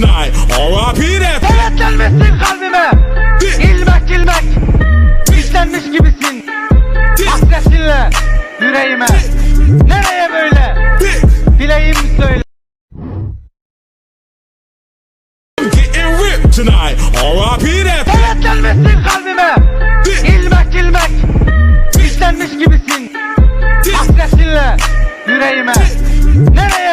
tonight. R.I.P. that. Kenetlenmişsin kalbime. İlmek ilmek. İşlenmiş gibisin. Hasretinle yüreğime. Nereye böyle? Dileğim söyle. Tonight. R.I.P. that. Kenetlenmişsin kalbime. İlmek ilmek. İşlenmiş gibisin. Hasretinle yüreğime. Nereye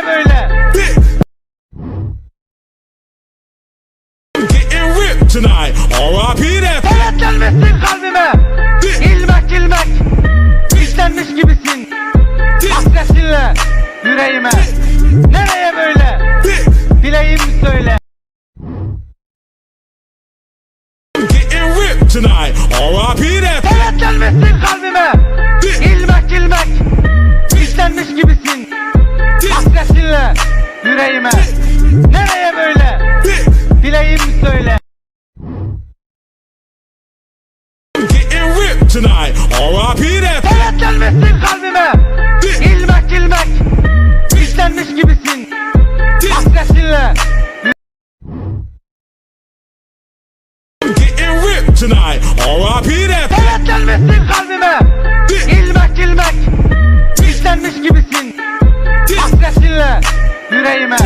tonight. R.I.P. that. Kenetlenmişsin kalbime. İlmek ilmek. İşlenmiş gibisin. Hasretinle yüreğime. Nereye böyle? Dileğim söyle. Getting ripped tonight. R.I.P. that. Kenetlenmişsin kalbime. İlmek ilmek. İşlenmiş gibisin. Hasretinle yüreğime tonight. R.I.P. that. Kenetlenmişsin kalbime. İlmek ilmek. İşlenmiş gibisin. Hasretinle. tonight. R.I.P. that. Kenetlenmişsin kalbime. İlmek ilmek. İşlenmiş gibisin. Hasretinle. Yüreğime.